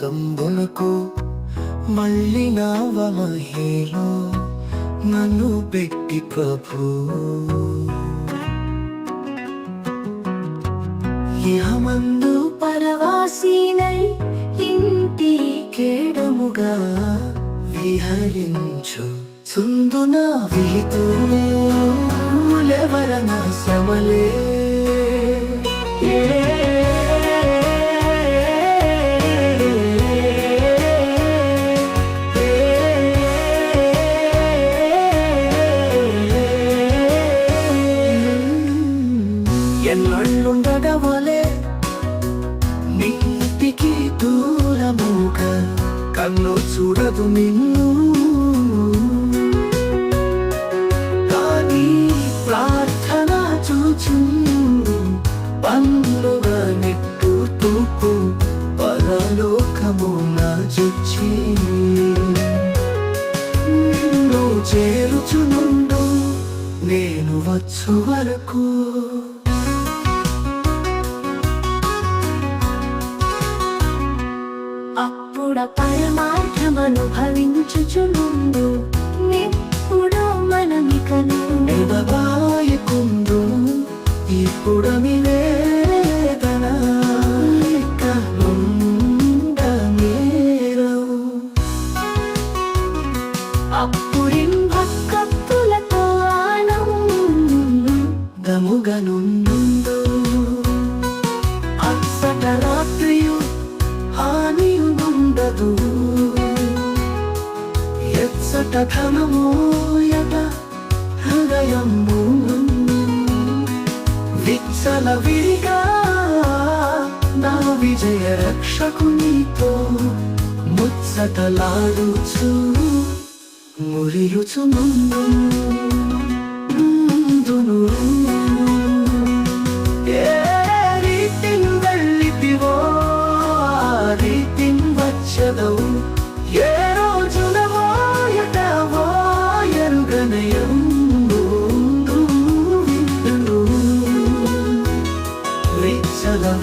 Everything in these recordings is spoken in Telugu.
కంబులకు మళ్ళినావ మహిలో నన్ను పెట్టి ప్రభు. ఇహమందు పరవాసీనై ఇంటి కేడముగా విహరించు సుందున విహితులెవరన శ్రమలే ఎన్నళ్ళుండగవలే నీటికి దూరముగా కన్ను చూడదు నిన్ను. కానీ ప్రార్థన చూచు పండుగ నెట్టు తూపు పరలోకము నా చుచ్చి. నిన్ను చేరుచునుండు నేను వచ్చు వరకు భవించుచునుండు నిప్పుడు ఎచ్చట ఘనమోయట హృదయము విచ్చల విరిగా నా విజయ రక్షకునితో ముచ్చటలాడుచు మురియుచు ముందు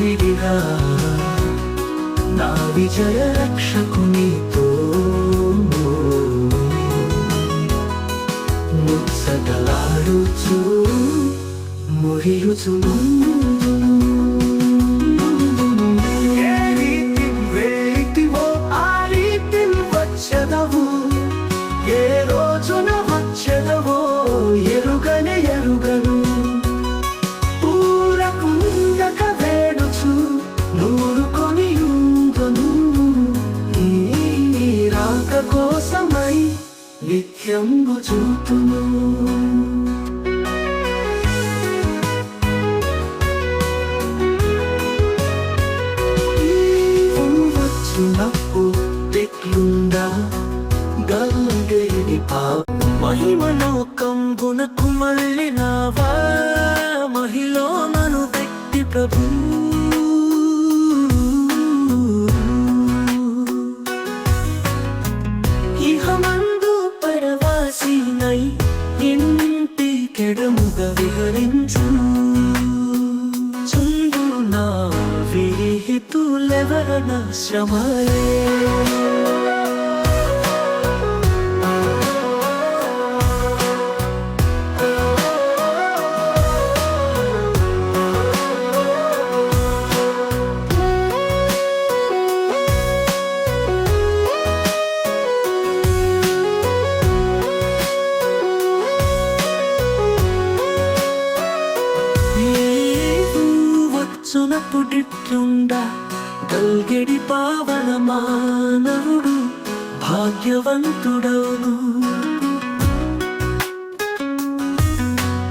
విచ్చల నా విజయ రక్షకునితో ముచ్చటలాడుచు మురియుచు ఏ ఈ కోసమై నిత్యంబు చూతును. వచ్చినప్పుడు తెట్లుండా గల్గేడి పా మహిమలోకంబునకు విహితులెవరన శ్రమలే వచ్చునప్పుడిట్లుండా గల్గెడి పావన మానవుడు భాగ్యవంతుడవును.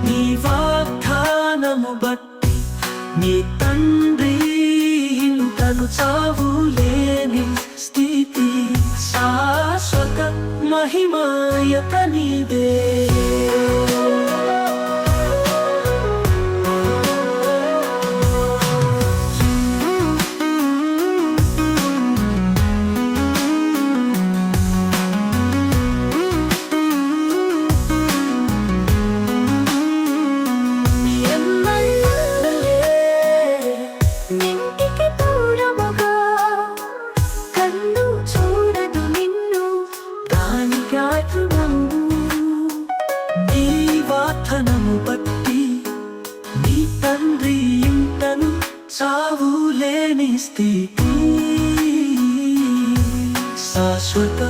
నీ వాగ్దానము బట్టి నీ తండ్రి ఇంతను చావు లేని స్థితి. శాశ్వత మహిమాయత నీదే చావు లేని స్థితి. శాశ్వత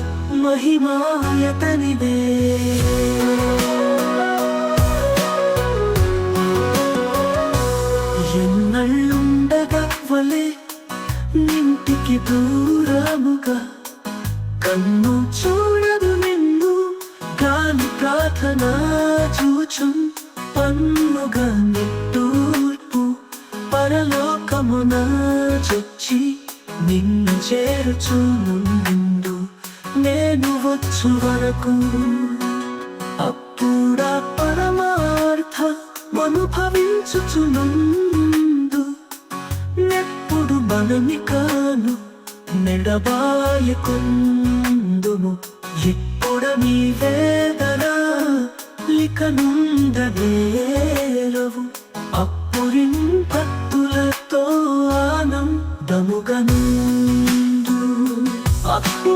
మహిమాయతనిదే ఎన్నళ్ళుండగవ్వలే నింటికి దూరముగా కన్ను చూడదు నిన్ను గాని ప్రార్థన చూచుం పన్నుగా నిట్టూర్పు పరలో పరలోకమున చొచ్చి నిన్ను చేరుచునుండు నేను వచ్చు వరకు. అప్పుడా పరమార్థ అనుభవించుచునుండు నెప్పుడు కాను నెడబాయకుందుము ఇప్పుడు నీ వేదన లిక అప్పుడా పరమార్థ